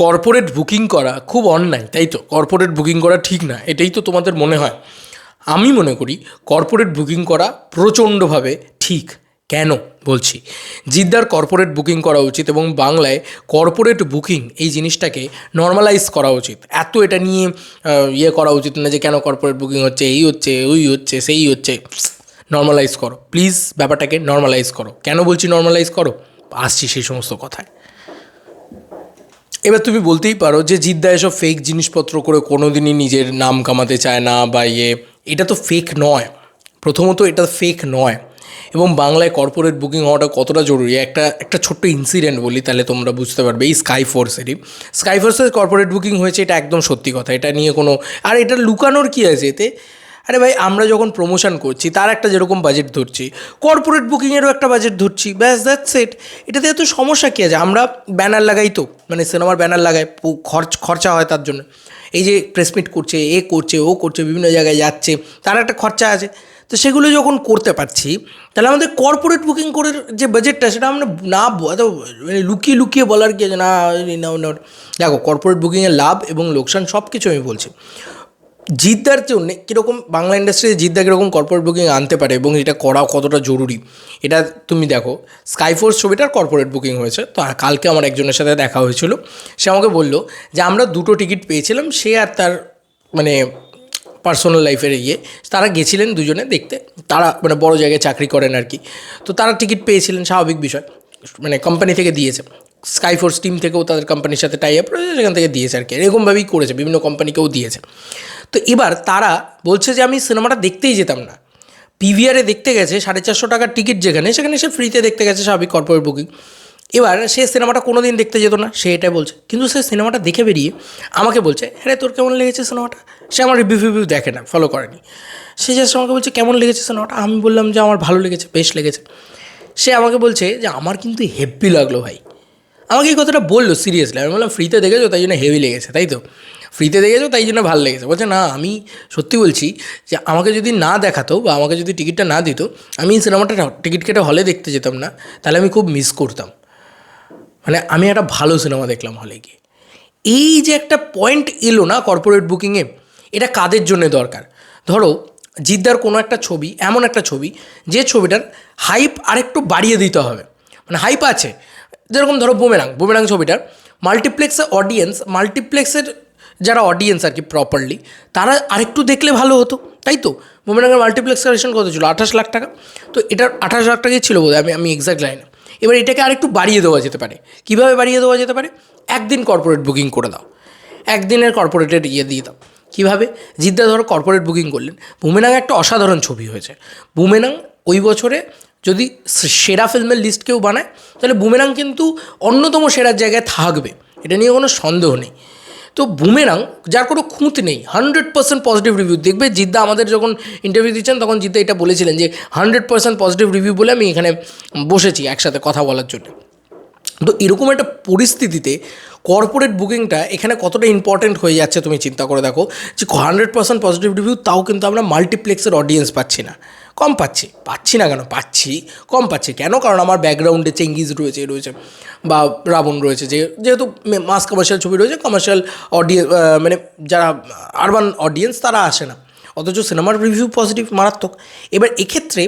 Corporate booking করা খুব অন্যায় তাই তো? কর্পোরেট বুকিং করা ঠিক না, এটাই তো তোমাদের মনে হয়। আমি মনে করি কর্পোরেট বুকিং করা প্রচণ্ডভাবে ঠিক। কেন? বলছি, জিদ্দার কর্পোরেট বুকিং করা উচিত এবং বাংলায় কর্পোরেট বুকিং এই জিনিসটাকে নর্মালাইজ করা উচিত। এত এটা নিয়ে ইয়ে করা উচিত না যে কেন কর্পোরেট বুকিং হচ্ছে, এই হচ্ছে, ওই হচ্ছে, সেই হচ্ছে। নর্মালাইজ করো প্লিজ ব্যাপারটাকে নর্মালাইজ করো। কেন বলছি নর্মালাইজ করো? আসছি সেই সমস্ত কথায়। এবার তুমি বলতেই পারো যে জিদ্দা এসব ফেক জিনিসপত্র করে কোনো দিনই নিজের নাম কামাতে চায় না বা ইয়ে। এটা তো ফেক নয়। প্রথমত এটা ফেক নয়। এবং বাংলায় কর্পোরেট বুকিং হওয়াটা কতটা জরুরি? একটা একটা ছোট্ট ইনসিডেন্ট বলি, তাহলে তোমরা বুঝতে পারবে। এই স্কাই ফোর্সেরই স্কাই ফোর্সের কর্পোরেট বুকিং হয়েছে, এটা একদম সত্যি কথা। এটা নিয়ে কোনো আর এটা লুকানোর কী আছে এতে? আরে ভাই, আমরা যখন প্রমোশন করছি, তার একটা যেরকম বাজেট ধরছি কর্পোরেট বুকিংয়েরও একটা বাজেট ধরছি, ব্যাস দ্যাটস ইট এটাতে এত সমস্যা কী আছে? আমরা ব্যানার লাগাই তো মানে সিনেমার ব্যানার লাগাই খরচ, খরচা হয় তার জন্য। এই যে প্রেসমিট করছে, এ করছে, ও করছে, বিভিন্ন জায়গায় যাচ্ছে, তার একটা খরচা আছে। তো সেগুলো যখন করতে পারছি, তাহলে আমাদের কর্পোরেট বুকিং করে যে বাজেটটা সেটা আমরা না এত মানে লুকিয়ে লুকিয়ে বলার কি না দেখো কর্পোরেট বুকিংয়ের লাভ এবং লোকসান সব কিছু আমি বলছি। জিদ্দার জন্য কীরকম বাংলা ইন্ডাস্ট্রিতে জিদ্দা কীরকম কর্পোরেট বুকিং আনতে পারে এবং এটা করা কতটা জরুরি? এটা তুমি দেখো স্কাইফোর্স ছবিটার কর্পোরেট বুকিং হয়েছে। তো আর কালকে আমার একজনের সাথে দেখা হয়েছিল। সে আমাকে বলল যে, আমরা দুটো টিকিট পেয়েছিলাম, সে আর তার মানে পার্সোনাল লাইফের ইয়ে। তারা গেছিলেন দুজনে দেখতে। তারা মানে বড় জায়গায় চাকরি করেন আর কি। তো তারা টিকিট পেয়েছিলেন, স্বাভাবিক বিষয়। মানে কোম্পানি থেকে দিয়েছে। স্কাইফোর্স টিম থেকেও তাদের কোম্পানির সাথে টাই আপ রয়েছে, সেখান থেকে দিয়েছে আর কি। এরকমভাবেই করেছে, বিভিন্ন কোম্পানিকেও দিয়েছে। তো এবার তারা বলছে যে আমি সিনেমাটা দেখতেই যেতাম না। পিভিআরে দেখতে গেছে, সাড়ে চারশো টাকার টিকিট যেখানে, সেখানে সে ফ্রিতে দেখতে গেছে স্বাভাবিক কর্পোরেট বুকিং এবার সে সিনেমাটা কোনো দিন দেখতে যেত না, সে এটাই বলছে। কিন্তু সে সিনেমাটা দেখে বেরিয়ে আমাকে বলছে হ্যাঁ তোর কেমন লেগেছে সিনেমাটা? সে আমার রিভিউ ফিভিউ দেখে না ফলো করেনি। সে জাস্ট আমাকে বলছে, কেমন লেগেছে সিনেমাটা? আমি বললাম যে, আমার ভালো লেগেছে, বেশ লেগেছে। সে আমাকে বলছে যে, আমার কিন্তু হেভি লাগল ভাই। আমাকে এই কথাটা বলল সিরিয়াসলি আমি বললাম ফ্রিতে দেখেছ, তাই জন্য হেভি লেগেছে, তাই তো? ফ্রিতে দেখেছ? তাই জন্য ভালো লেগেছে। বলছে, না, আমি সত্যি বলছি যে, আমাকে যদি না দেখাতো বা আমাকে যদি টিকিটটা না দিত, আমি সিনেমাটা টিকিট কেটে হলে দেখতে যেতাম না, তাহলে আমি খুব মিস করতাম। মানে আমি একটা ভালো সিনেমা দেখলাম হলে গিয়ে। এই যে একটা পয়েন্ট এলো না কর্পোরেট বুকিংয়ে এটা কাদের জন্য দরকার? ধরো, জিদ্দার কোনো একটা ছবি, এমন একটা ছবি, যে ছবিটার হাইপ আরেকটু বাড়িয়ে দিতে হবে। মানে হাইপ আছে। যেরকম ধরো বুমেরাং বুমেরাং ছবিটার মাল্টিপ্লেক্সের অডিয়েন্স মাল্টিপ্লেক্সের যারা অডিয়েন্স আর কি প্রপারলি তারা আরেকটু দেখলে ভালো হতো, তাই তো? বুমেরাঙের মাল্টিপ্লেক্স কালেকশন কত ছিল? আঠাশ লাখ টাকা। তো এটার আঠাশ লাখ টাকাই ছিল বোধ আমি আমি এক্সাক্ট লাইনে এবার এটাকে আরেকটু বাড়িয়ে দেওয়া যেতে পারে। কীভাবে বাড়িয়ে দেওয়া যেতে পারে? একদিন কর্পোরেট বুকিং করে দাও। একদিনের কর্পোরেটের ইয়ে দিয়ে দাও। কীভাবে? জিদ্দা ধরো কর্পোরেট বুকিং করলেন। বুমেনাং একটা অসাধারণ ছবি হয়েছে। বুমেনাং ওই বছরে যদি সেরা ফিল্মের লিস্ট কেউ বানায়, তাহলে বুমেরাং কিন্তু অন্যতম সেরার জায়গায় থাকবে। এটা নিয়ে কোনো সন্দেহ নেই। তো বুমেরাং যার কোনো খুঁত নেই হান্ড্রেড পার্সেন্ট পজিটিভ রিভিউ দেখবে জিদ্দা আমাদের যখন ইন্টারভিউ দিচ্ছেন, তখন জিদ্দা এটা বলেছিলেন যে হান্ড্রেড পার্সেন্ট পজিটিভ রিভিউ বলে আমি এখানে বসেছি একসাথে কথা বলার জন্য। তো এরকম একটা পরিস্থিতিতে কর্পোরেট বুকিংটা এখানে কতটা ইম্পর্টেন্ট হয়ে যাচ্ছে তুমি চিন্তা করে দেখো, যে হান্ড্রেড পার্সেন্ট পজিটিভ রিভিউ তাও কিন্তু আমরা মাল্টিপ্লেক্সের অডিয়েন্স পাচ্ছি না। কম পাচ্ছি পাচ্ছি না কেন? পাচ্ছি, কম পাচ্ছি। কেন? কারণ আমার ব্যাকগ্রাউন্ডে চেঙ্গিজ রয়েছে রয়েছে, বা রাবণ রয়েছে। যে, যেহেতু মাস কমার্শিয়াল ছবি রয়েছে কমার্শিয়াল অডিয়েন্স মানে যারা আরবান অডিয়েন্স তারা আসে না। অথচ সিনেমার রিভিউ পজিটিভ মারাত্মক। এবার এক্ষেত্রে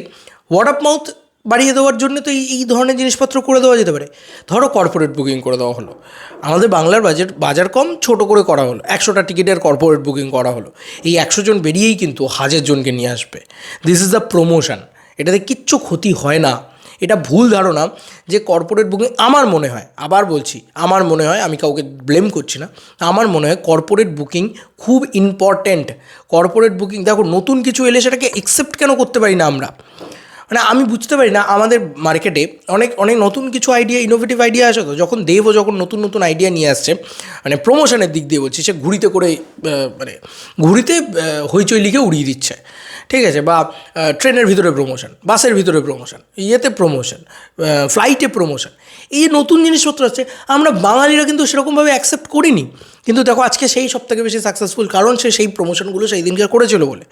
ওয়ার্ড অফ মাউথ বাড়িয়ে দেওয়ার জন্য তো এই ধরনের জিনিসপত্র করে দেওয়া যেতে পারে। ধরো কর্পোরেট বুকিং করে দেওয়া হলো। আমাদের বাংলার বাজেট বাজার কম, ছোট করে করা হলো। একশোটা টিকিটের কর্পোরেট বুকিং করা হলো। এই একশো জন বেরিয়েই কিন্তু হাজার জনকে নিয়ে আসবে। দিস ইজ দ্য প্রমোশন এটাতে কিচ্ছু ক্ষতি হয় না। এটা ভুল ধারণা যে কর্পোরেট বুকিং আমার মনে হয়, আবার বলছি, আমার মনে হয়, আমি কাউকে ব্লেম করছি না, আমার মনে হয় কর্পোরেট বুকিং খুব ইম্পর্ট্যান্ট কর্পোরেট বুকিং দেখো, নতুন কিছু এলে সেটাকে একসেপ্ট কেন করতে পারি না আমরা? মানে আমি বুঝতে পারি না, আমাদের মার্কেটে অনেক অনেক নতুন কিছু আইডিয়া ইনোভেটিভ আইডিয়া আসে তো, যখন দেবও যখন নতুন নতুন আইডিয়া নিয়ে আসছে মানে প্রমোশনের দিক দিয়ে বলছি, সে ঘুড়িতে করে মানে ঘুড়িতে হইচই লিখে উড়িয়ে দিচ্ছে। ঠিক আছে, বা ট্রেনের ভিতরে প্রমোশন বাসের ভিতরে প্রমোশন ইয়েতে প্রমোশন ফ্লাইটে প্রমোশন এই নতুন জিনিসপত্র আছে, আমরা বাঙালিরা কিন্তু সেরকমভাবে অ্যাকসেপ্ট করিনি। কিন্তু দেখো, আজকে সেই সব থেকে বেশি সাকসেসফুল কারণ সে সেই প্রমোশনগুলো সেই দিনকে করেছিল বলে।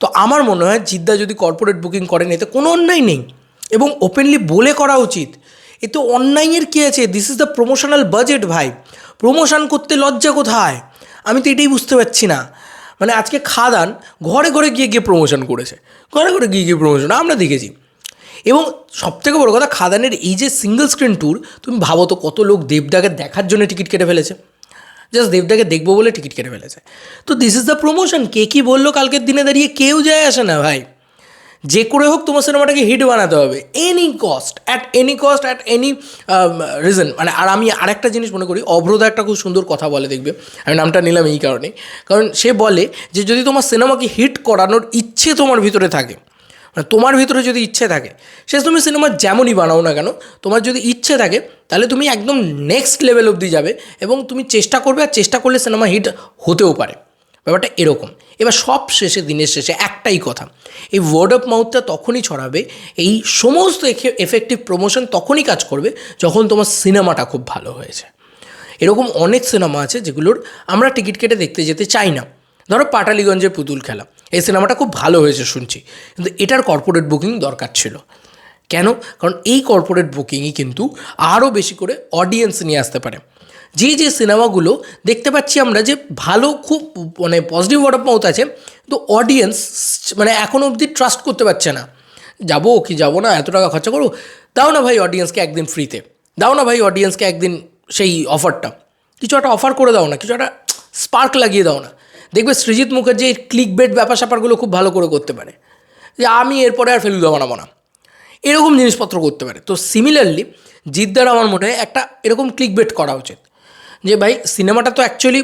তো আমার মনে হয় জিদ্দা যদি কর্পোরেট বুকিং করেন, এতে কোনো অন্যায় নেই। এবং ওপেনলি বলে করা উচিত, এতে অন্যায়ের কী আছে? This is the promotional budget ভাই। প্রমোশন করতে লজ্জা কোথায়? আমি তো এটাই বুঝতে পারছি না। মানে আজকে খাদান ঘরে ঘরে গিয়ে গিয়ে প্রমোশন করেছে। ঘরে ঘরে গিয়ে গিয়ে প্রমোশন আমরা দেখেছি। এবং সবথেকে বড় কথা, খাদানের এই যে সিঙ্গল স্ক্রিন ট্যুর তুমি ভাবো তো কত লোক দেবদাকে দেখার জন্য টিকিট কেটে ফেলেছে। জাস্ট দেবদাকে দেখব বলে টিকিট কেটে ফেলেছে। তো দিস ইজ দ্য প্রমোশন কে কী বলল কালকের দিনে দাঁড়িয়ে, কেউ যায় আসে না ভাই। যে করে হোক তোমার সিনেমাটাকে হিট বানাতে হবে। Any cost at any cost at any reason মানে আর আমি আরেকটা জিনিস মনে করি, অভ্রদা একটা খুব সুন্দর কথা বলে, দেখবে। আমি নামটা নিলাম এই কারণে কারণ সে বলে যে যদি তোমার সিনেমাকে হিট করানোর ইচ্ছে তোমার ভিতরে থাকে মানে তোমার ভিতরে যদি ইচ্ছে থাকে, সে তুমি সিনেমা যেমনই বানাও না কেন, তোমার যদি ইচ্ছে থাকে, তাহলে তুমি একদম নেক্সট লেভেল অবধি যাবে এবং তুমি চেষ্টা করবে, আর চেষ্টা করলে সিনেমা হিট হতেও পারে। ব্যাপারটা এরকম। এবার সব শেষে, দিনের শেষে একটাই কথা, এই ওয়ার্ড অফ মাউথটা তখনই ছড়াবে, এই সমস্ত এফেক্টিভ প্রমোশন তখনই কাজ করবে যখন তোমার সিনেমাটা খুব ভালো হয়েছে। এরকম অনেক সিনেমা আছে যেগুলোর আমরা টিকিট কেটে দেখতে যেতে চাই না। ধরো পাটালিগঞ্জের পুতুল খেলা, এই সিনেমাটা খুব ভালো হয়েছে শুনছি, কিন্তু এটার কর্পোরেট বুকিং দরকার ছিল। কেন? কারণ এই কর্পোরেট বুকিংই কিন্তু আরও বেশি করে অডিয়েন্স নিয়ে আসতে পারে। যে যে সিনেমাগুলো দেখতে পাচ্ছি আমরা যে ভালো, খুব মানে পজিটিভ ওয়ার্ড অফ মাউথ আছে, তো অডিয়েন্স মানে এখনও অবধি ট্রাস্ট করতে পারছে না। যাব কি যাব না, এত টাকা খরচা করো দাও না ভাই অডিয়েন্সকে একদিন ফ্রিতে দাও না ভাই অডিয়েন্সকে একদিন সেই অফারটা কিছু একটা অফার করে দাও না, কিছু একটা স্পার্ক লাগিয়ে দাও না। দেখবে সৃজিৎ মুখার্জি এই ক্লিক বেড ব্যাপার স্যাপারগুলো খুব ভালো করে করতে পারে। যে আমি এরপরে আর ফেলুদা বানাবো না। এরকম জিনিসপত্র করতে পারে। তো সিমিলারলি জিদ্দার আমার মনে হয় একটা এরকম ক্লিক বেট করা উচিত। যে ভাই, সিনেমাটা তো অ্যাকচুয়ালি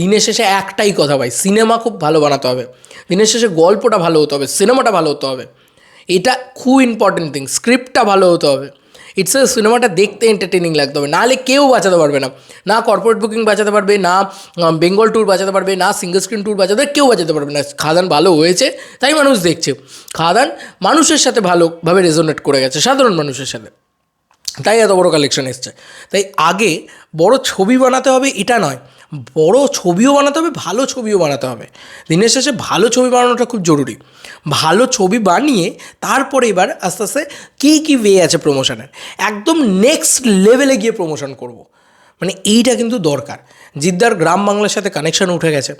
দিনের শেষে একটাই কথা ভাই, সিনেমা খুব ভালো বানাতে হবে। দিনের শেষে গল্পটা ভালো হতে হবে, সিনেমাটা ভালো হতে হবে। এটা খুব ইম্পর্টেন্ট থিং স্ক্রিপ্টটা ভালো হতে হবে। ইটস এ সিনেমাটা দেখতে এন্টারটেনিং লাগতে হবে, নাহলে কেউ বাঁচাতে পারবে না। না কর্পোরেট বুকিং বাঁচাতে পারবে, না বেঙ্গল ট্যুর বাঁচাতে পারবে, না সিঙ্গল স্ক্রিন ট্যুর বাঁচাতে কেউ বাঁচাতে পারবে না। খাদান ভালো হয়েছে, তাই মানুষ দেখছে। খাদান মানুষের সাথে ভালোভাবে রেজোনেট করে গেছে, সাধারণ মানুষের সাথে। তাই এত বড় কালেকশন এসছে। তাই আগে বড় ছবি বানাতে হবে এটা নয়, বড় ছবিও বানাতে হবে, ভালো ছবিও বানাতে হবে। দিনের শেষে ভালো ছবি বানানোটা খুব জরুরি। ভালো ছবি বানিয়ে তারপরে এবার আস্তে আস্তে কী কী ওয়ে আছে প্রমোশনের একদম নেক্সট লেভেলে গিয়ে প্রমোশন করব। মানে এইটা কিন্তু দরকার। জিদ্দার গ্রাম বাংলার সাথে কানেকশান উঠে গেছে।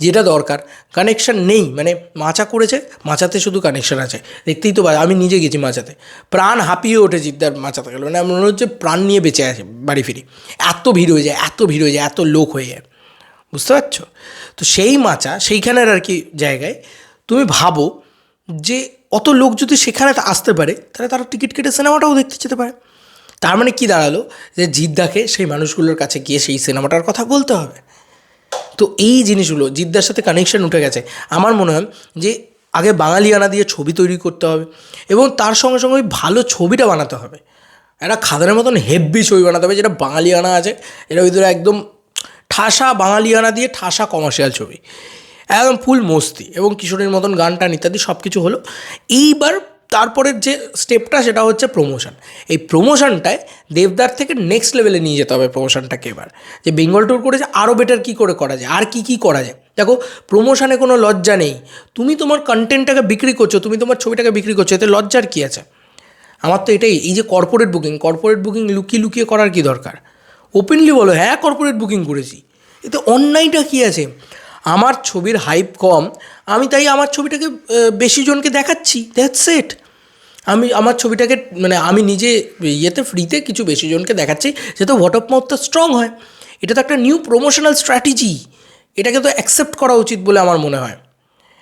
যেটা দরকার কানেকশান নেই মানে মাচা করেছে, মাচাতে শুধু কানেকশান আছে। দেখতেই তো আমি নিজে গেছি মাচাতে। প্রাণ হাঁপিয়ে ওঠে জিদ্দার মাচাতে গেল। মানে মনে হচ্ছে প্রাণ নিয়ে বেঁচে আছে বাড়ি ফিরি। এত ভিড় হয়ে যায়, এত ভিড় হয়ে যায়, এত লোক হয়ে যায়। বুঝতে পারছ? তো সেই মাচা, সেইখানের আর কি জায়গায় তুমি ভাবো যে, অত লোক যদি সেখানে আসতে পারে, তাহলে তারা টিকিট কেটে সিনেমাটাও দেখতে যেতে পারে। তার মানে কি দাঁড়াল? যে জিদ্দাকে সেই মানুষগুলোর কাছে গিয়ে সেই সিনেমাটার কথা বলতে হবে। তো এই জিনিসগুলো, জিদ্দার সাথে কানেকশন উঠে গেছে। আমার মনে হয় যে আগে বাঙালিয়ানা দিয়ে ছবি তৈরি করতে হবে এবং তার সঙ্গে সঙ্গে ভালো ছবিটা বানাতে হবে। একটা খাদানের মতন হেভি ছবি বানাতে হবে যেটা বাঙালিয়ানা আছে। এটার ভিতরে একদম ঠাসা বাঙালিয়ানা দিয়ে ঠাসা কমার্শিয়াল ছবি। একদম ফুল মস্তি এবং কিশোরের মতন গান টান ইত্যাদি সব কিছু হলো। এইবার তারপরের যে স্টেপটা সেটা হচ্ছে প্রমোশন এই প্রমোশনটায় দেবদার থেকে নেক্সট লেভেলে নিয়ে যেতে হবে প্রমোশনটাকে এবার। যে বেঙ্গল ট্যুর করেছে আরও বেটার কী করে করা যায়, আর কী কী করা যায়। দেখো প্রমোশনে কোনো লজ্জা নেই। তুমি তোমার কন্টেন্টটাকে বিক্রি করছ, তুমি তোমার ছবিটাকে বিক্রি করছ, এতে লজ্জার কী আছে? আমার তো এটাই, এই যে কর্পোরেট বুকিং কর্পোরেট বুকিং লুকিয়ে লুকিয়ে করার কী দরকার? ওপেনলি বলো হ্যাঁ কর্পোরেট বুকিং করেছি। এতে অন্যায়টা কী আছে? আমার ছবির হাইপ কম, আমি তাই আমার ছবিটাকে বেশি জনকে দেখাচ্ছি দ্যাটস সেট আমি, আমার ছবিটাকে মানে আমি নিজে ইয়েতে ফ্রিতে কিছু বেশি জনকে দেখাচ্ছি যাতে ওয়াট অফ মাউথটা স্ট্রং হয়। এটা তো একটা নিউ প্রমোশনাল স্ট্র্যাটেজি এটাকে তো অ্যাকসেপ্ট করা উচিত বলে আমার মনে হয়।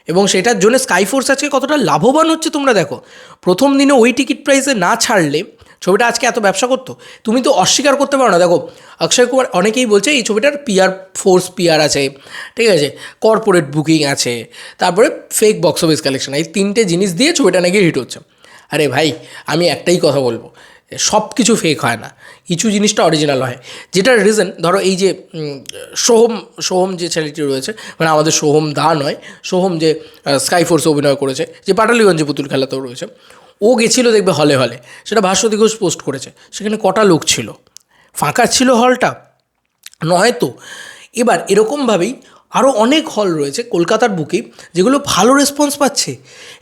এবং সেটার জন্য স্কাইফোর্স আজকে কতটা লাভবান হচ্ছে তোমরা দেখো। প্রথম দিনে ওই টিকিট প্রাইসে না ছাড়লে ছবিটা আজকে এত ব্যবসা করতো, তুমি তো অস্বীকার করতে পারো না। দেখো, অক্ষয় কুমার অনেকেই বলছে, এই ছবিটার পিয়ার ফোর্স পিয়ার আছে। ঠিক আছে কর্পোরেট বুকিং আছে, তারপরে ফেক বক্স অফিস কালেকশন এই তিনটে জিনিস দিয়ে ছবিটা নাকি হিট হচ্ছে। আরে ভাই, আমি একটাই কথা বলব। সব কিছু ফেক হয় না। কিছু জিনিসটা অরিজিনাল হয়। যেটার রিজন ধরো এই যে সোহম সোহম যে ছেলেটি রয়েছে মানে আমাদের সোহম দা নয়, সোহম যে স্কাই ফোর্সে অভিনয় করেছে, যে পাটালিগঞ্জে পুতুল খেলাতেও রয়েছে, ও গেছিল দেখবে হলে হলে। সেটা ভাস্বতী ঘোষ পোস্ট করেছে। সেখানে কটা লোক ছিল? ফাঁকা ছিল হলটা নয়তো। এবার এরকমভাবেই আরও অনেক হল রয়েছে কলকাতার বুকে, যেগুলো ভালো রেসপন্স পাচ্ছে।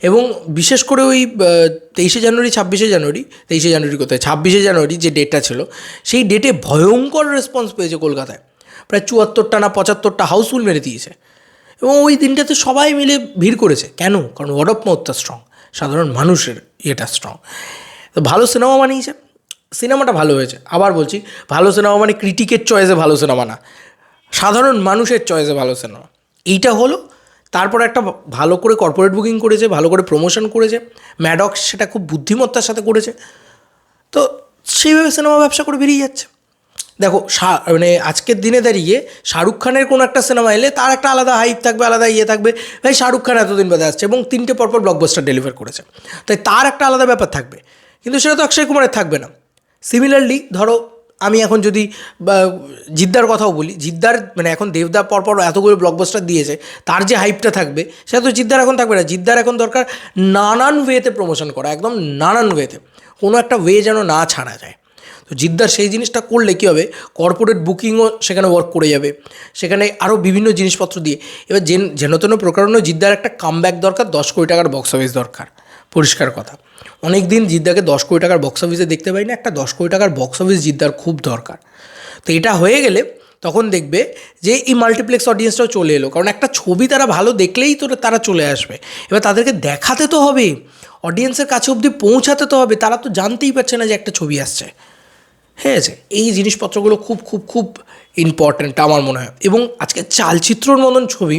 এবং বিশেষ করে ওই তেইশে জানুয়ারি, ছাব্বিশে জানুয়ারি, তেইশে জানুয়ারি কোথায়? ছাব্বিশে জানুয়ারি যে ডেটটা ছিল, সেই ডেটে ভয়ঙ্কর রেসপন্স পেয়েছে কলকাতায়। প্রায় চুয়াত্তরটা না পঁচাত্তরটা হাউসফুল মেরে দিয়েছে। এবং ওই দিনটাতে সবাই মিলে ভিড় করেছে। কেন? কারণ ওয়ার্ড অফ মাউথটা স্ট্রং সাধারণ মানুষের ইয়েটা স্ট্রং তো ভালো সিনেমা বানিয়েছে। সিনেমাটা ভালো হয়েছে। আবার বলছি, ভালো সিনেমা মানে ক্রিটিকের চয়েসে ভালো সিনেমা না। সাধারণ মানুষের চয়েসে ভালো সিনেমা এইটা হলো, তারপর একটা ভালো করে কর্পোরেট বুকিং করেছে, ভালো করে প্রমোশন করেছে ম্যাডক্স সেটা খুব বুদ্ধিমত্তার সাথে করেছে। তো সেইভাবে সিনেমা ব্যবসা করে বেরিয়ে যাচ্ছে। দেখো মানে আজকের দিনে দাঁড়িয়ে শাহরুখ খানের কোনো একটা সিনেমা এলে তার একটা আলাদা হাইপ থাকবে, আলাদা ইয়ে থাকবে। ভাই শাহরুখ খান এতদিন বাদে আসছে এবং তিনটে পরপর ব্লকবাস্টার ডেলিভার করেছে। তাই তার একটা আলাদা ব্যাপার থাকবে। কিন্তু সেটা তো অক্ষয় কুমারের থাকবে না। সিমিলারলি ধরো আমি এখন যদি জিদ্দার কথাও বলি, জিদ্দার মানে এখন দেবদা পরপর এতগুলো ব্লকবাস্টার দিয়েছে, তার যে হাইপটা থাকবে, সেটা তো জিদ্দার এখন থাকবে না। জিদ্দার এখন দরকার নানান ওয়েতে প্রমোশন করা, একদম নানান ওয়েতে কোনো একটা ওয়ে যেন না ছাড়া যায়। তো জিদ্দার সেই জিনিসটা করলে কী হবে? কর্পোরেট বুকিংও সেখানে ওয়ার্ক করে যাবে। সেখানে আরও বিভিন্ন জিনিসপত্র দিয়ে। এবার জেন যেন তেন প্রকারণে জিদ্দার একটা কামব্যাক দরকার, দশ কোটি টাকার বক্স অফিস দরকার। পরিষ্কার কথা। অনেক দিন জিদ্দাকে দশ কোটি টাকার বক্স অফিসে দেখতে পাই না একটা দশ কোটি টাকার বক্স অফিস জিদ্দার খুব দরকার। তো এটা হয়ে গেলে তখন দেখবে যে এই মাল্টিপ্লেক্স অডিয়েন্সটাও চলে এলো। কারণ একটা ছবি তারা ভালো দেখলেই তো তারা চলে আসবে। এবার তাদেরকে দেখাতে তো হবে অডিয়েন্সের কাছে অবধি পৌঁছাতে তো হবে, তারা তো জানতেই পারছে না যে একটা ছবি আসছে। হ্যাঁ আছে। এই জিনিসপত্রগুলো খুব খুব খুব ইম্পর্ট্যান্ট আমার মনে হয়। এবং আজকে চালচিত্রর মতন ছবি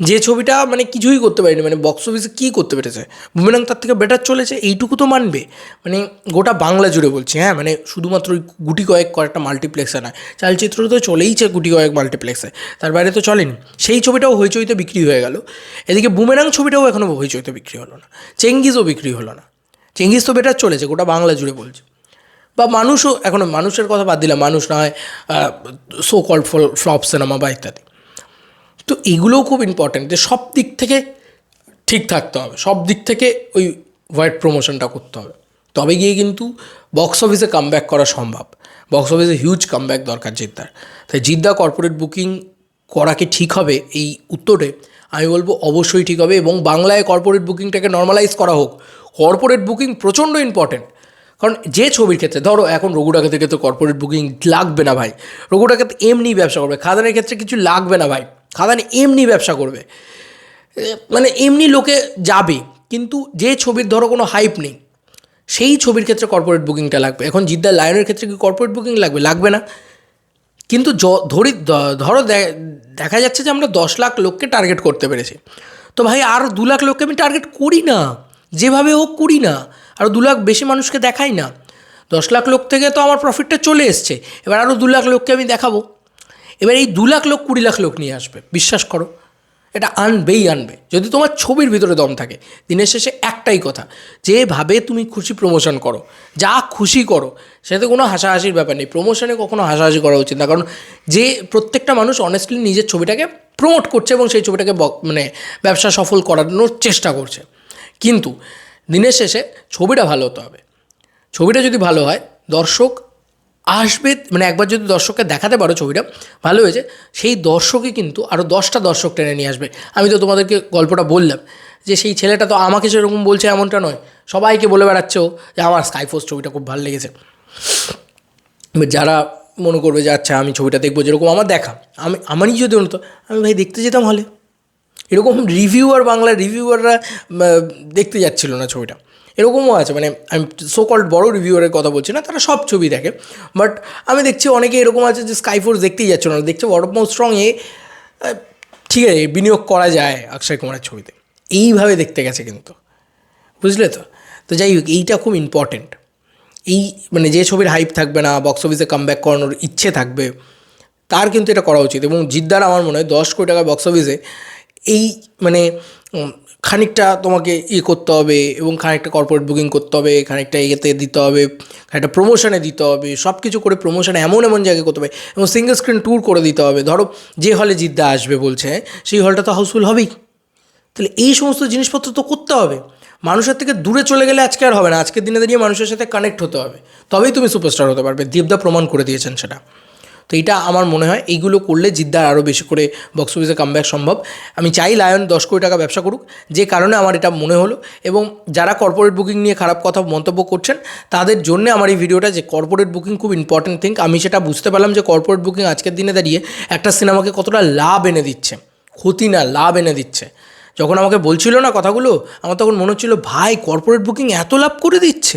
যে ছবিটা মানে কিছুই করতে পারেনি মানে বক্স অফিসে কী করতে পেরেছে? বুমেরাং তার থেকে বেটার চলেছে, এইটুকু তো মানবে। মানে গোটা বাংলা জুড়ে বলছি হ্যাঁ মানে শুধুমাত্র গুটি কয়েক কয়েকটা মাল্টিপ্লেক্সে নয় চালচিত্র তো চলেইছে গুটি কয়েক মাল্টিপ্লেক্সে তার বাইরে তো চলেনি। সেই ছবিটাও হইচইতে বিক্রি হয়ে গেল। এদিকে বুমেরাং ছবিটাও এখনও হইচইতে বিক্রি হলো না। চেঙ্গিজও বিক্রি হলো না। চেঙ্গিজ তো বেটার চলেছে, গোটা বাংলা জুড়ে বলছে। বা মানুষও, এখনও মানুষের কথা বাদ দিলাম, মানুষ না হয় সো কল্ড ফ্লপ সিনেমা বা ইত্যাদি। তো এগুলোও খুব ইম্পর্ট্যান্ট যে সব দিক থেকে ঠিক থাকতে হবে। সব দিক থেকে ওই ওয়াইড প্রমোশনটা করতে হবে। তবে গিয়ে কিন্তু বক্স অফিসে কামব্যাক করা সম্ভব। বক্স অফিসে হিউজ কামব্যাক দরকার জিদ্দার। তাই জিদ্দা কর্পোরেট বুকিং করা কি ঠিক হবে? এই উত্তরে আমি বলব অবশ্যই ঠিক হবে এবং বাংলায় কর্পোরেট বুকিংটাকে নর্মালাইজ করা হোক। কর্পোরেট বুকিং প্রচণ্ড ইম্পর্ট্যান্ট কারণ যে ছবির ক্ষেত্রে, ধরো এখন রঘুটাকে থেকে তো কর্পোরেট বুকিং লাগবে না ভাই। রঘুটাকে তো এমনি ব্যবসা করবে। খাদানের ক্ষেত্রে কিছু লাগবে না ভাই। খাদান এমনি ব্যবসা করবে। মানে এমনি লোকে যাবে, কিন্তু যে ছবির ধরো কোনো হাইপ নেই, সেই ছবির ক্ষেত্রে কর্পোরেট বুকিংটা লাগবে। এখন জিদ্দার লায়নের ক্ষেত্রে কি কর্পোরেট বুকিং লাগবে? লাগবে না। কিন্তু ধরি ধরো দেখা যাচ্ছে যে আমরা দশ লাখ লোককে টার্গেট করতে পেরেছি। তো ভাই, আর দু লাখ লোককে আমি টার্গেট করি না। যেভাবে হোক করি না। আর দু লাখ বেশি মানুষকে দেখাই না। দশ লাখ লোক থেকে তো আমার প্রফিটটা চলে এসছে। এবার আরও দু লাখ লোককে আমি দেখাবো। এবার এই দু লাখ লোক, কুড়ি লাখ লোক নিয়ে আসবে, বিশ্বাস করো। এটা আনবেই আনবে। যদি তোমার ছবির ভিতরে দম থাকে, দিনের শেষে একটাই কথা, যেভাবে তুমি খুশি প্রমোশন করো, যা খুশি করো, সেটাতে কোনো হাসাহাসির ব্যাপার নেই। প্রমোশনে কখনো হাসাহাসি করা উচিত না, কারণ যে প্রত্যেকটা মানুষ অনেস্টলি নিজের ছবিটাকে প্রমোট করছে এবং সেই ছবিটাকে মানে ব্যবসা সফল করানোর চেষ্টা করছে। কিন্তু দিনের শেষে ছবিটা ভালো হতে হবে। ছবিটা যদি ভালো হয়, দর্শক আসবে মানে একবার যদি দর্শককে দেখাতে পারো ছবিটা, ভালো হয়েছে। সেই দর্শকই কিন্তু আরও দশটা দর্শক টেনে নিয়ে আসবে। আমি তো তোমাদেরকে গল্পটা বললাম, যে সেই ছেলেটা তো আমাকে সেরকম বলছে এমনটা নয়। সবাইকে বলে বেড়াচ্ছে ও যে আমার স্কাইফোর্স ছবিটা খুব ভালো লেগেছে। যারা মনে করবে যে আচ্ছা আমি ছবিটা দেখব যেরকম আমার দেখা, আমি, আমারই যদি হতো, আমি ভাই দেখতে যেতাম হলে। এরকম রিভিউয়ার বাংলার রিভিউয়াররা দেখতে যাচ্ছিল না ছবিটা। এরকমও আছে মানে আমি সো কল্ড বড় রিভিউয়ারের কথা বলছি না, তারা সব ছবি দেখে। বাট আমি দেখছি অনেকে এরকম আছে যে স্কাইফোর্স দেখতেই যাচ্ছিল না, দেখছে মাউথ স্ট্রং এ ঠিক আছে, বিনিয়োগ করা যায় অক্ষয় কুমারের ছবিতে। এইভাবে দেখতে গেছে কিন্তু। বুঝলে তো? তো যাই হোক, এইটা খুব ইম্পর্টেন্ট এই মানে যে ছবির হাইপ থাকবে না বক্স অফিসে কামব্যাক করানোর ইচ্ছে থাকবে, তার কিন্তু এটা করা উচিত। এবং জিদ্দার আমার মনে হয় দশ কোটি টাকা বক্স অফিসে এই মানে খানিকটা তোমাকে ইয়ে করতে হবে এবং খানিকটা কর্পোরেট বুকিং করতে হবে, খানিকটা ইয়েতে দিতে হবে, খানিকটা প্রমোশনে দিতে হবে সব কিছু করে প্রমোশনে এমন এমন জায়গায় করতে হবে এবং সিঙ্গেল স্ক্রিন ট্যুর করে দিতে হবে। ধরো যে হলে জিদ্দা আসবে বলছে, সেই হলটা তো হাউসফুল হবেই। তাহলে এই সমস্ত জিনিসপত্র তো করতে হবে। মানুষের থেকে দূরে চলে গেলে আজকে আর হবে না। আজকের দিনে দাঁড়িয়ে মানুষের সাথে কানেক্ট হতে হবে। তবেই তুমি সুপারস্টার হতে পারবে। দেবদা প্রমাণ করে দিয়েছেন সেটা। তো এটা আমার মনে হয়, এইগুলো করলে জিদ্দার আরও বেশি করে বক্স অফিসে কামব্যাক সম্ভব। আমি চাই লায়ন দশ কোটি টাকা ব্যবসা করুক, যে কারণে আমার এটা মনে হলো এবং যারা কর্পোরেট বুকিং নিয়ে খারাপ কথা মন্তব্য করছেন, তাদের জন্য আমার এই ভিডিওটা যে কর্পোরেট বুকিং খুব ইম্পর্টেন্ট থিং আমি সেটা বুঝতে পারলাম যে কর্পোরেট বুকিং আজকের দিনে দাঁড়িয়ে একটা সিনেমাকে কতটা লাভ এনে দিচ্ছে, ক্ষতি না, লাভ এনে দিচ্ছে। যখন আমাকে বলছিল না কথাগুলো, আমার তখন মনে হচ্ছিল, ভাই কর্পোরেট বুকিং এত লাভ করে দিচ্ছে?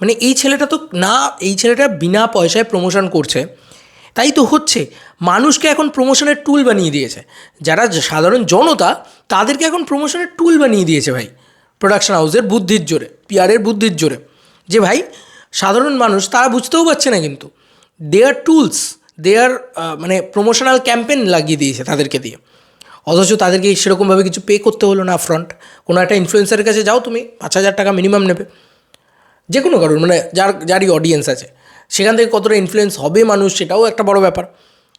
মানে এই ছেলেটা তো না, এই ছেলেটা বিনা পয়সায় প্রমোশন করছে। তাই তো হচ্ছে। মানুষকে এখন প্রমোশনের টুল বানিয়ে দিয়েছে। যারা সাধারণ জনতা, তাদেরকে এখন প্রমোশনের টুল বানিয়ে দিয়েছে ভাই। প্রোডাকশন হাউসের বুদ্ধির জোরে পিআরের বুদ্ধির জোরে। যে ভাই, সাধারণ মানুষ, তারা বুঝতেও পারছে না কিন্তু। দে আর টুলস দে আর মানে প্রমোশনাল ক্যাম্পেন লাগিয়ে দিয়েছে তাদেরকে দিয়ে। অথচ তাদেরকে সেরকমভাবে কিছু পে করতে হলো না ফ্রন্ট কোনো একটা ইনফ্লুয়েন্সারের কাছে যাও তুমি, পাঁচ হাজার টাকা মিনিমাম নেবে। যে কোনো কারণ মানে যার, যারই অডিয়েন্স আছে। সেখান থেকে কতটা ইনফ্লুয়েন্স হবে মানুষ সেটাও একটা বড় ব্যাপার।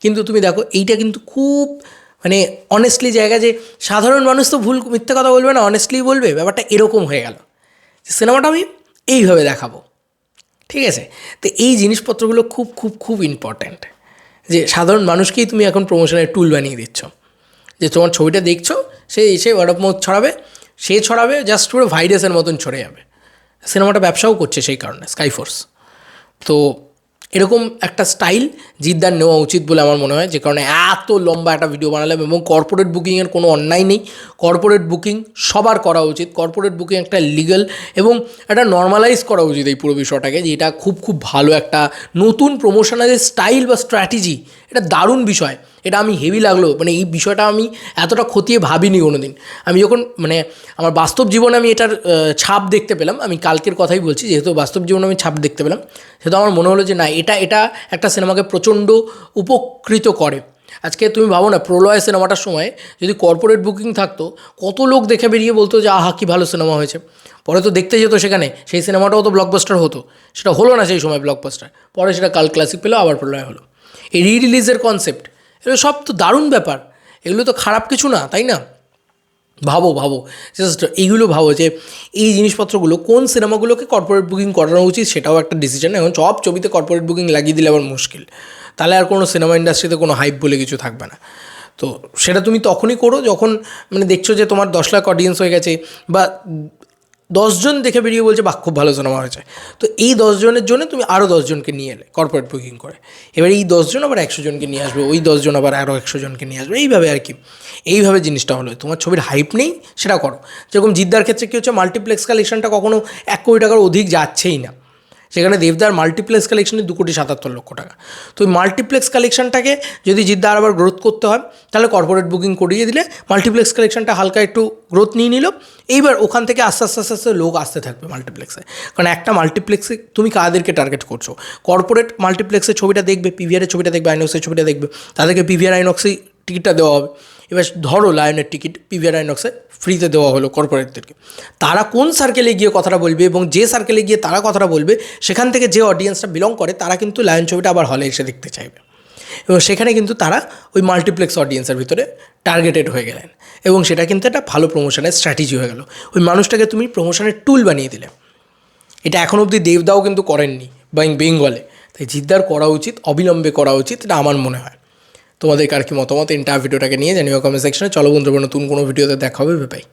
কিন্তু তুমি দেখো, এইটা কিন্তু খুব মানে অনেস্টলি জায়গা যে সাধারণ মানুষ তো ভুল মিথ্যে কথা বলবে না অনেস্টলি বলবে, ব্যাপারটা এরকম হয়ে গেল। সিনেমাটা আমি এইভাবে দেখাবো। ঠিক আছে? তো এই জিনিসপত্রগুলো খুব খুব খুব ইম্পর্ট্যান্ট যে সাধারণ মানুষকেই তুমি এখন প্রমোশনের টুল বানিয়ে দিচ্ছ। যে তোমার ছবিটা দেখছ, সে এসে ওয়ার্ড অফ মাউথ ছড়াবে, সে ছড়াবে জাস্ট পুরো ভাইরাসের মতন ছড়ে যাবে। সিনেমাটা ব্যবসাও করছে সেই কারণে স্কাইফোর্স তো এরকম একটা স্টাইল জিদ্দার নেওয়া উচিত বলে আমার মনে হয়, যে কারণে এত লম্বা একটা ভিডিও বানালাম এবং কর্পোরেট বুকিংয়ের কোনো অন্যায় নেই। কর্পোরেট বুকিং সবার করা উচিত কর্পোরেট বুকিং একটা লিগাল এবং একটা নর্মালাইজ করা উচিত এই পুরো বিষয়টাকে, যে এটা খুব খুব ভালো একটা নতুন প্রমোশনালের স্টাইল বা স্ট্র্যাটেজি এটা দারুণ বিষয়। এটা আমি হেভি লাগল। মানে এই বিষয়টা আমি এতটা খতিয়ে ভাবিনি কোনো দিন আমি যখন মানে আমার বাস্তব জীবনে আমি এটার ছাপ দেখতে পেলাম, আমি কালকের কথাই বলছি, যেহেতু বাস্তব জীবনে আমি ছাপ দেখতে পেলাম, সেহেতু আমার মনে হলো যে না, এটা এটা একটা সিনেমাকে প্রচণ্ড উপকৃত করে। আজকে তুমি ভাবো না, প্রলয় সিনেমাটার সময় যদি কর্পোরেট বুকিং থাকতো, কত লোক দেখে বেরিয়ে বলতো যে, আহা, কি ভালো সিনেমা হয়েছে। পরে তো দেখতে যেত সেখানে, সেই সিনেমাটাও তো ব্লকবাস্টার হতো। সেটা হলো না সেই সময় ব্লকবাস্টার পরে সেটা কাল ক্লাসিক পেল, আবার প্রলয় হলো। এই রি রিলিজের কনসেপ্ট এগুলো সব তো দারুণ ব্যাপার। এগুলো তো খারাপ কিছু না, তাই না? ভাবো ভাবো। জাস্ট এইগুলো ভাবো যে, এই জিনিসপত্রগুলো কোন সিনেমাগুলোকে কর্পোরেট বুকিং করানো উচিত সেটাও একটা ডিসিশন এখন সব ছবিতে কর্পোরেট বুকিং লাগিয়ে দিলে আবার মুশকিল। তাহলে আর কোনো সিনেমা ইন্ডাস্ট্রিতে কোনো হাইপ বলে কিছু থাকবে না। তো সেটা তুমি তখনই করো যখন মানে দেখছ যে তোমার দশ লাখ অডিয়েন্স হয়ে গেছে বা দশজন দেখে বেরিয়ে বলছে, বাহ, খুব ভালো সিনেমা হয়েছে। তো এই দশজনের জন্য তুমি আরও দশজনকে নিয়ে এলে কর্পোরেট বুকিং করে। এবার এই দশজন আবার একশো জনকে নিয়ে আসবে, ওই দশজন আবার আরও একশো জনকে নিয়ে আসবে, এইভাবে আর কি। এইভাবে জিনিসটা হলো। তোমার ছবির হাইপ নেই, সেটা করো। যেরকম জিদ্দার ক্ষেত্রে কী হচ্ছে মাল্টিপ্লেক্স কালেকশনটা কখনো এক কোটি টাকার অধিক যাচ্ছেই না। সেখানে দেবদার মাল্টিপ্লেক্স কালেকশনে দু কোটি সাতাত্তর লক্ষ টাকা। তো ওই মাল্টিপ্লেক্স কালেকশনটাকে যদি জিদ্দার আবার গ্রোথ করতে হয়, তাহলে কর্পোরেট বুকিং করিয়ে দিলে মাল্টিপ্লেক্স কালেকশনটা হালকা একটু গ্রোথ নিয়ে নিল। এইবার ওখান থেকে আস্তে আস্তে আস্তে আস্তে লোক আসতে থাকবে মাল্টিপ্লেক্সে কারণ একটা মাল্টিপ্লেক্সে তুমি কাদেরকে টার্গেট করছ? কর্পোরেট মাল্টিপ্লেক্সের ছবিটা দেখবে পিভিআরের ছবিটা দেখবে আইনক্সের ছবিটা দেখবে। তাদেরকে পিভিআর আইনক্সেই টিকিটটা দেওয়া হবে। এবার ধরো লায়নের টিকিট পিভিআর আইনক্সে ফ্রিতে দেওয়া হলো কর্পোরেটদেরকে তারা কোন সার্কেলে গিয়ে কথাটা বলবে এবং যে সার্কেলে গিয়ে তারা কথাটা বলবে, সেখান থেকে যে অডিয়েন্সটা বিলং করে, তারা কিন্তু লায়ন ছবিটা আবার হলে এসে দেখতে চাইবে। এবং সেখানে কিন্তু তারা ওই মাল্টিপ্লেক্স অডিয়েন্সের ভিতরে টার্গেটেড হয়ে গেলেন। এবং সেটা কিন্তু একটা ভালো প্রমোশনের স্ট্র্যাটেজি হয়ে গেল। ওই মানুষটাকে তুমি প্রমোশনের টুল বানিয়ে দিলে। এটা এখন অবধি দেবদাও কিন্তু করেননি, বা বেঙ্গলে তাই জিদ্দার করা উচিত, অবিলম্বে করা উচিত, এটা আমার মনে হয়। তোমাদের কার কি মতামত? ইন্টার ভিডিওটাকে নিয়ে জানিও কমেন্ট সেকশনে চলো বন্ধুরা, নতুন কোনো ভিডিওতে দেখা হবে। বাই